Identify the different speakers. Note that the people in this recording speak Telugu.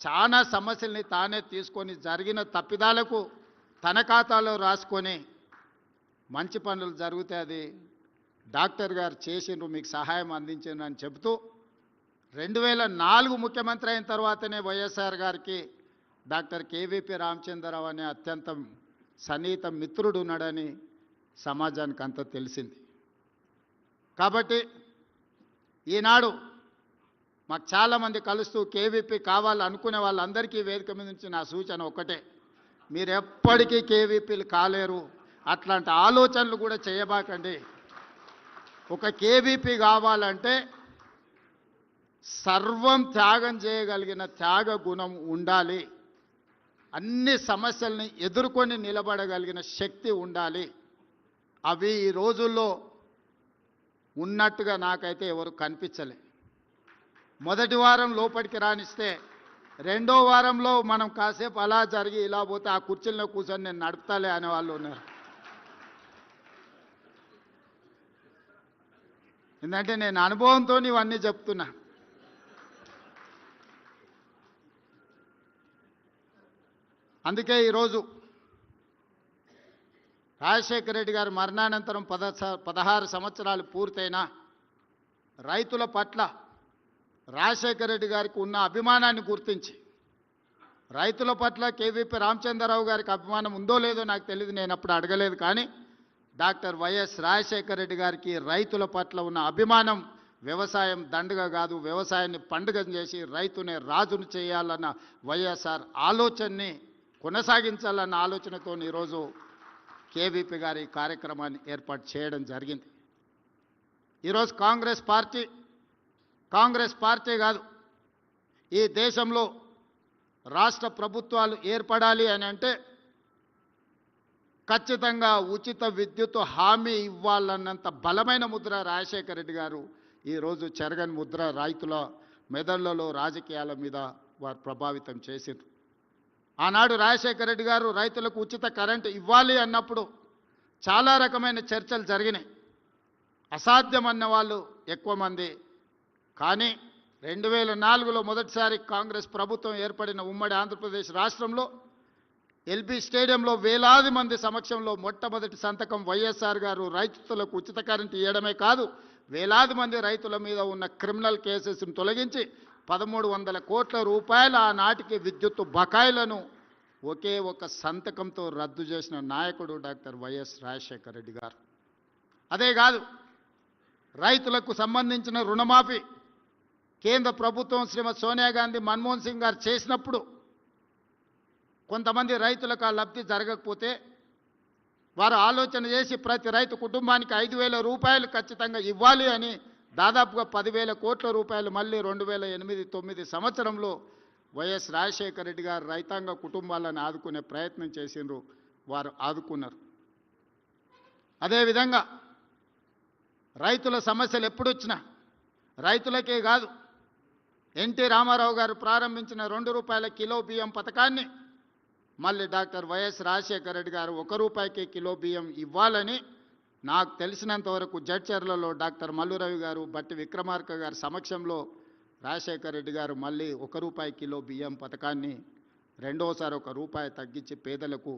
Speaker 1: చాలా సమస్యల్ని తానే తీసుకొని జరిగిన తప్పిదాలకు తన ఖాతాలో రాసుకొని మంచి పనులు జరిగితే అది డాక్టర్ గారు చేసిండ్రు మీకు సహాయం అందించిండ్రు అని చెబుతూ రెండు వేల నాలుగు ముఖ్యమంత్రి అయిన తర్వాతనే వైఎస్ఆర్ గారికి డాక్టర్ కేవీపీ రామచంద్రరావు అనే అత్యంత సన్నిహిత మిత్రుడు ఉన్నాడని సమాజానికి అంతా తెలిసింది. కాబట్టి ఈనాడు మాకు చాలామంది కలుస్తూ కేవీపీ కావాలనుకునే వాళ్ళందరికీ వేదిక మీద నుంచి నా సూచన ఒకటే మీరు ఎప్పటికీ కేవీపీలు కాలేరు. అట్లాంటి ఆలోచనలు కూడా చేయబాకండి. ఒక కేవీపీ కావాలంటే సర్వం త్యాగం చేయగలిగిన త్యాగ గుణం ఉండాలి. అన్ని సమస్యల్ని ఎదుర్కొని నిలబడగలిగిన శక్తి ఉండాలి. అవి ఈ రోజుల్లో ఉన్నట్టుగా నాకైతే ఎవరు కనిపించలే. మొదటి వారం లోపలికి రానిస్తే రెండో వారంలో మనం కాసేపు అలా జరిగి ఇలా పోతే ఆ కుర్చీలో కూర్చొని నేను నడుపుతాలే అనే వాళ్ళు ఉన్నారు. ఎందుకంటే నేను అనుభవంతో ఇవన్నీ చెప్తున్నా. అందుకే ఈరోజు రాజశేఖర రెడ్డి గారి మరణానంతరం పద పదహారు సంవత్సరాలు పూర్తయినా రైతుల పట్ల రాజశేఖర రెడ్డి గారికి ఉన్న అభిమానాన్ని గుర్తించి రైతుల పట్ల కేవీపీ రామచంద్రరావు గారికి అభిమానం ఉందో లేదో నాకు తెలియదు నేను అప్పుడు అడగలేదు కానీ డాక్టర్ వైఎస్ రాజశేఖర రెడ్డి గారికి రైతుల పట్ల ఉన్న అభిమానం వ్యవసాయం దండగ కాదు వ్యవసాయాన్ని పండుగ చేసి రైతునే రాజును చేయాలన్న వైఎస్ఆర్ ఆలోచనని కొనసాగించాలన్న ఆలోచనతో ఈరోజు కేవీపీ గారి కార్యక్రమాన్ని ఏర్పాటు చేయడం జరిగింది. ఈరోజు కాంగ్రెస్ పార్టీ కాంగ్రెస్ పార్టీ కాదు. ఈ దేశంలో రాష్ట్ర ప్రభుత్వాలు ఏర్పడాలి అని అంటే ఖచ్చితంగా ఉచిత విద్యుత్ హామీ ఇవ్వాలన్నంత బలమైన ముద్ర రాజశేఖర రెడ్డి గారు ఈరోజు చెరగని ముద్ర రైతుల మెదళ్ళలో రాజకీయాల మీద వారు ప్రభావితం చేసింది ఆనాడు రాజశేఖర రెడ్డి గారు రైతులకు ఉచిత కరెంటు ఇవ్వాలి అన్నప్పుడు చాలా రకమైన చర్చలు జరిగినాయి. అసాధ్యమన్న వాళ్ళు ఎక్కువ మంది కానీ రెండు వేల నాలుగులో మొదటిసారి కాంగ్రెస్ ప్రభుత్వం ఏర్పడిన ఉమ్మడి ఆంధ్రప్రదేశ్ రాష్ట్రంలో ఎల్బీ స్టేడియంలో వేలాది మంది సమక్షంలో మొట్టమొదటి సంతకం వైఎస్ఆర్ గారు రైతులకు ఉచిత కరెంటు ఇవ్వడమే కాదు వేలాది మంది రైతుల మీద ఉన్న క్రిమినల్ కేసెస్ను తొలగించి పదమూడు వందల కోట్ల రూపాయల ఆనాటికి విద్యుత్ బకాయిలను ఒకే ఒక సంతకంతో రద్దు చేసిన నాయకుడు డాక్టర్ వైఎస్ రాజశేఖర రెడ్డి గారు. అదే కాదు రైతులకు సంబంధించిన రుణమాఫీ కేంద్ర ప్రభుత్వం శ్రీమతి సోనియా గాంధీ మన్మోహన్ సింగ్ గారు చేసినప్పుడు కొంతమంది రైతులకు ఆ లబ్ధి జరగకపోతే వారు ఆలోచన చేసి ప్రతి రైతు కుటుంబానికి ఐదు వేల రూపాయలు ఖచ్చితంగా ఇవ్వాలి అని దాదాపుగా పదివేల కోట్ల రూపాయలు మళ్ళీ రెండు వేల ఎనిమిది తొమ్మిది సంవత్సరంలో వైఎస్ రాజశేఖర రెడ్డి గారు రైతాంగ కుటుంబాలను ఆదుకునే ప్రయత్నం చేసిండ్రు వారు ఆదుకున్నారు. అదేవిధంగా రైతుల సమస్యలు ఎప్పుడొచ్చినా రైతులకే కాదు ఎన్టీ రామారావు గారు ప్రారంభించిన రెండు రూపాయల కిలో బియ్యం పథకాన్ని మళ్ళీ డాక్టర్ వైఎస్ రాజశేఖర రెడ్డి గారు ఒక రూపాయికి కిలో బియ్యం ఇవ్వాలని నాకు తెలిసినంత వరకు జడ్చర్లలో డాక్టర్ మల్లురవి గారు బట్టి విక్రమార్క గారి సమక్షంలో రాజశేఖర రెడ్డి గారు మళ్ళీ ఒక రూపాయి కిలో బియ్యం పథకాన్ని రెండోసారి ఒక రూపాయి తగ్గించి పేదలకు